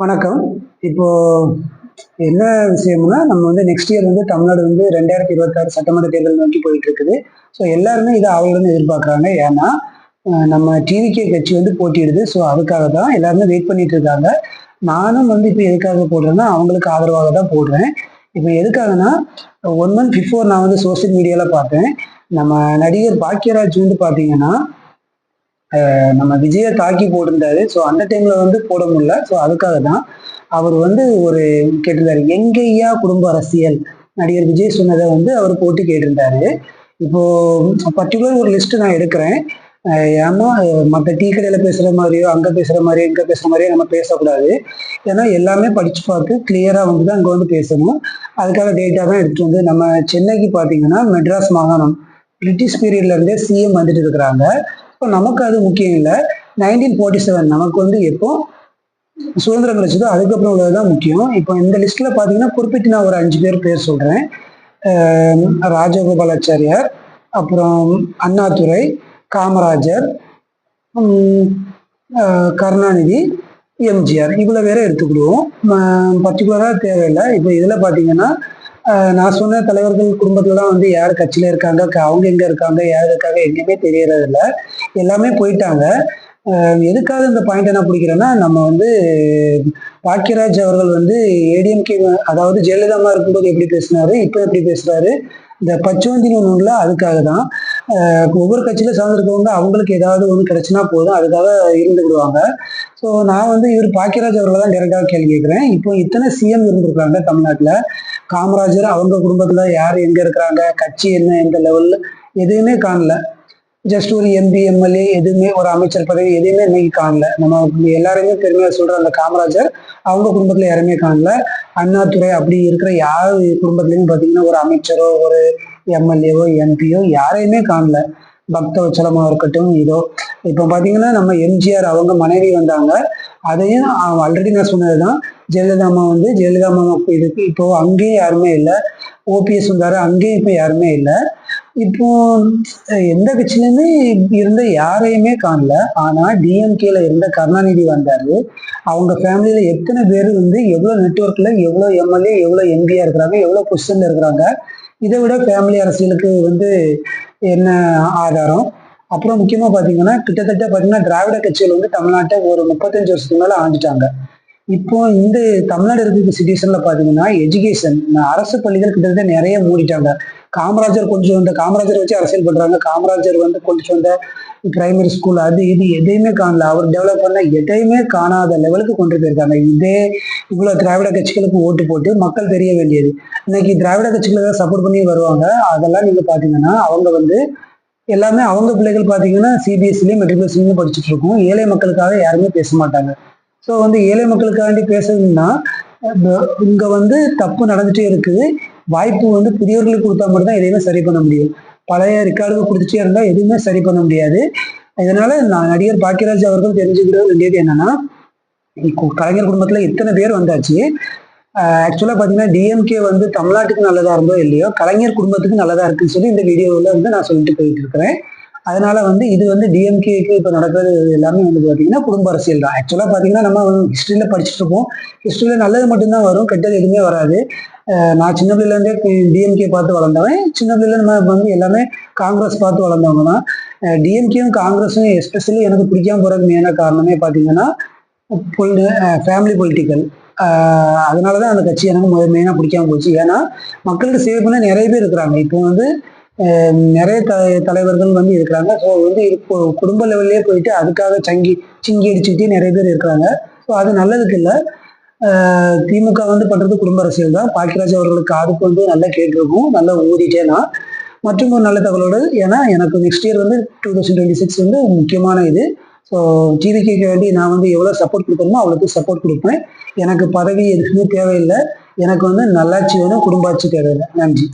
வணக்கம். இப்போ என்ன விஷயம்னா நம்ம வந்து நெக்ஸ்ட் இயர் வந்து தமிழ்நாடு வந்து ரெண்டாயிரத்தி இருபத்தாறு சட்டமன்ற தேர்தல் நோக்கி போயிட்டு இருக்குது ஸோ எல்லாருமே இதை அவளுடன் எதிர்பார்க்குறாங்க. ஏன்னா நம்ம டிவிகே கட்சி வந்து போட்டியிடுது. ஸோ அதுக்காக தான் எல்லாருமே வெயிட் பண்ணிட்டு இருக்காங்க நானும் வந்து இப்போ எதுக்காக போடுறேன்னா அவங்களுக்கு ஆதரவாக தான் போடுறேன். இப்போ எதுக்காகனா ஒன் மந்த் பிஃபோர் நான் வந்து சோஷியல் மீடியாவில் பார்த்தேன். நம்ம நடிகர் பாக்கியராஜ் வந்து பார்த்தீங்கன்னா நம்ம விஜயை தாக்கி போட்டிருந்தாரு. ஸோ அந்த டைம்ல வந்து போட முடியல. ஸோ அதுக்காக தான் அவர் வந்து ஒரு கேட்டிருந்தாரு எங்கய்யா குடும்ப அரசியல்? நடிகர் விஜய் சொன்னதை வந்து அவர் போட்டு கேட்டிருந்தாரு. இப்போ பர்டிகுலர் ஒரு லிஸ்ட் நான் எடுக்கிறேன். ஏன்னா மற்ற டீ கடையில் பேசுகிற மாதிரியோ அங்கே பேசுகிற மாதிரியோ இங்கே பேசுகிற மாதிரியோ நம்ம பேசக்கூடாது. ஏன்னா எல்லாமே படித்து பார்த்து கிளியராக வந்து தான் அங்கே வந்து பேசணும். அதுக்காக டேட்டா தான் எடுத்துட்டு வந்து நம்ம சென்னைக்கு பார்த்தீங்கன்னா மெட்ராஸ் மாகாணம் பிரிட்டிஷ் பீரியட்ல இருந்தே சிஎம் வந்துட்டு இருக்கிறாங்க. இப்போ நமக்கு அது முக்கியம் இல்லை. நைன்டீன் ஃபார்ட்டி செவன் நமக்கு வந்து எப்போ சுதந்திரம் கிடைச்சதோ அதுக்கப்புறம் உள்ளதுதான் முக்கியம். இப்போ இந்த லிஸ்ட்ல பார்த்தீங்கன்னா குறிப்பிட்டு நான் ஒரு அஞ்சு பேர் பேர் சொல்றேன். ராஜகோபாலாச்சாரியார் அப்புறம் அண்ணாதுரை காமராஜர் கருணாநிதி எம்ஜிஆர். இவ்வளோ பேரை எடுத்துக்கிடுவோம். பர்டிகுலராக தேவையில்லை. இப்போ இதில் பார்த்தீங்கன்னா நான் சொன்ன தலைவர்கள் குடும்பத்துலலாம் வந்து யார் கட்சியில் இருக்காங்க அவங்க எங்கே இருக்காங்க யார் இருக்காங்க எங்கேயுமே தெரியறதில்ல. எல்லாமே போயிட்டாங்க. எதுக்காக இந்த பாயிண்ட் என்ன பிடிக்கிறேன்னா நம்ம வந்து பாக்கியராஜ் அவர்கள் வந்து ஏடிஎம்கே அதாவது ஜெயலலிதா இருக்கும்போது எப்படி பேசினாரு இப்போ எப்படி பேசுறாரு இந்த பச்சுவந்தின் ஒன்றுல அதுக்காக தான். ஒவ்வொரு கட்சியில சார்ந்திருக்கவங்க அவங்களுக்கு ஏதாவது ஒன்று கிடைச்சுனா போதும் அதுக்காக இருந்துக்கிடுவாங்க. ஸோ நான் வந்து இவர் பாக்கியராஜ் அவர்களை தான் டேரெக்டாக கேள்வி கேட்குறேன். இப்போ இத்தனை சிஎம் இருந்திருக்காங்க தமிழ்நாட்டில். காமராஜர் அவங்க குடும்பத்தில் யார் எங்கே இருக்கிறாங்க? கட்சி என்ன எந்த லெவலில் எதுவுமே காணல. ஜஸ்ட் ஒரு எம்பி எம்எல்ஏ எதுவுமே ஒரு அமைச்சர் பதவி எதுவுமே இன்னைக்கு காணல. நம்ம எல்லாருமே பெருமையாக சொல்ற அந்த காமராஜர் அவங்க குடும்பத்துல யாருமே காணல. அண்ணாதுரை அப்படி இருக்கிற யார் குடும்பத்துலயும் பார்த்தீங்கன்னா ஒரு அமைச்சரோ ஒரு எம்எல்ஏவோ எம்பியோ யாரையுமே காணல. பக்த பக்தவச்சலமா இருக்கட்டும் இதோ இப்போ பாத்தீங்கன்னா நம்ம எம்ஜிஆர் அவங்க மனைவி வந்தாங்க. அதையும் ஆல்ரெடி நான் சொன்னதுதான். ஜெயலலிதா அம்மா வந்து ஜெயலலிதா அம்மா இதுக்கு இப்போ அங்கேயும் யாருமே இல்லை. ஓபிஎஸ் வந்தாரு அங்கேயும் இப்போ யாருமே இல்லை. இப்போ எந்த கட்சியிலுமே இருந்த யாரையுமே காணல. ஆனா டிஎம்கேல இருந்த கருணாநிதி வந்தாரு. அவங்க ஃபேமிலியில எத்தனை பேர் வந்து எவ்வளவு நெட்ஒர்க்ல எவ்வளவு எம்எல்ஏ எவ்வளவு எம்பியா இருக்கிறாங்க எவ்வளவு பொசிஷன்ல இருக்கிறாங்க. இதை விட ஃபேமிலி அரசியலுக்கு வந்து என்ன ஆதாரம்? அப்புறம் முக்கியமா பாத்தீங்கன்னா கிட்டத்தட்ட பாத்தீங்கன்னா திராவிட கட்சிகள் வந்து தமிழ்நாட்டை ஒரு முப்பத்தஞ்சு வருஷத்துக்கு மேல ஆண்டுட்டாங்க. இப்போ இந்த தமிழ்நாடு இருக்கிற சுச்சுவேஷன்ல பாத்தீங்கன்னா எஜுகேஷன் அரசு பள்ளிகள் கிட்டத்தட்ட நிறைய மூடிட்டாங்க. காமராஜர் கொண்டு வந்த காமராஜர் வச்சு அரசியல் பண்றாங்க. காமராஜர் வந்து கொண்டு வந்த பிரைமரி ஸ்கூல் அது இது எதையுமே காணல. அவர் டெவலப் பண்ண எதையுமே காணாத லெவலுக்கு கொண்டு போயிருக்காங்க. இதே இவ்வளவு திராவிட கட்சிகளுக்கு ஓட்டு போட்டு மக்கள் தெரிய வேண்டியது. இன்னைக்கு திராவிட கட்சிகளுக்கு சப்போர்ட் பண்ணி வருவாங்க. அதெல்லாம் நீங்க பாத்தீங்கன்னா அவங்க வந்து எல்லாமே அவங்க பிள்ளைகள் பாத்தீங்கன்னா சிபிஎஸ்சிலையும் மெட்ரிகுலேஷன்லையும் படிச்சுட்டு இருக்கும். ஏழை மக்களுக்காக யாருமே பேச மாட்டாங்க. ஸோ வந்து ஏழை மக்களுக்காண்டி பேசுறதுன்னா இங்கே வந்து தப்பு நடந்துகிட்டே இருக்குது. வாய்ப்பு வந்து புதியவர்களுக்கு கொடுத்தா மட்டும்தான் எதையுமே சரி பண்ண முடியும். பழைய ரெக்கார்டுக்கு கொடுத்துட்டே இருந்தால் எதுவுமே சரி பண்ண முடியாது. இதனால நான் நடிகர் பாக்கியராஜ் அவர்கள் தெரிஞ்சுக்கிற வேண்டியது என்னன்னா இப்போ கலைஞர் குடும்பத்தில் இத்தனை பேர் வந்தாச்சு. ஆக்சுவலாக பார்த்தீங்கன்னா டிஎம்கே வந்து தமிழ்நாட்டுக்கு நல்லதாக இருந்தோ இல்லையோ கலைஞர் குடும்பத்துக்கு நல்லதாக இருக்குன்னு சொல்லி இந்த வீடியோவில் வந்து நான் சொல்லிட்டு போயிட்டு இருக்கிறேன். அதனால வந்து இது வந்து டிஎம்கேக்கு இப்போ நடக்கிறது எல்லாமே வந்து பார்த்தீங்கன்னா குடும்ப அரசியல் தான். ஆக்சுவலாக பார்த்தீங்கன்னா நம்ம ஹிஸ்ட்ரியில் படிச்சுட்டு இருப்போம். ஹிஸ்ட்ரியில் நல்லது மட்டும்தான் வரும் கெட்டது எதுவுமே வராது. நான் சின்ன பிள்ளைலேருந்தே டிஎம்கே பார்த்து வளர்ந்தவன். சின்ன பிள்ளைல நம்ம வந்து எல்லாமே காங்கிரஸ் பார்த்து வளர்ந்தவங்க தான். டிஎம்கேயும் காங்கிரஸும் எஸ்பெஷலி எனக்கு பிடிக்காம போகிறதுக்கு மெயினான காரணமே பார்த்தீங்கன்னா ஃபேமிலி பொலிட்டிக்கல் அதனால தான் அந்த கட்சி எனக்கு மெயினாக பிடிக்காம போச்சு. ஏன்னா மக்களுக்கு சேவை பண்ண நிறைய பேர் இருக்கிறாங்க. இப்போ வந்து நிறைய த தலைவர்கள் வந்து இருக்கிறாங்க. ஸோ வந்து இப்போ குடும்ப லெவல்லே போயிட்டு அதுக்காக சங்கி சிங்கி அடிச்சுக்கிட்டே நிறைய பேர் இருக்கிறாங்க. ஸோ அது நல்லதுக்கு இல்லை. திமுக வந்து பண்ணுறது குடும்ப அரசியல் தான். பாக்கியராஜ் அவர்களுக்கு அதுக்கு வந்து நல்லா கேட்டிருக்கும். நல்லா ஊதிட்டே நான் மற்றும் ஒரு நல்ல தகவலோடு ஏன்னா எனக்கு நெக்ஸ்ட் இயர் வந்து டூ தௌசண்ட் டுவெண்ட்டி சிக்ஸ் வந்து முக்கியமான இது. ஸோ டிவிக்கு வேண்டி நான் வந்து எவ்வளோ சப்போர்ட் கொடுக்கணுமோ அவ்வளோக்கு சப்போர்ட் கொடுப்பேன். எனக்கு பதவி எதுக்குமே தேவையில்லை. எனக்கு வந்து நல்லாட்சி வேணும் குடும்பாட்சி தேவையில்லை. நன்றி.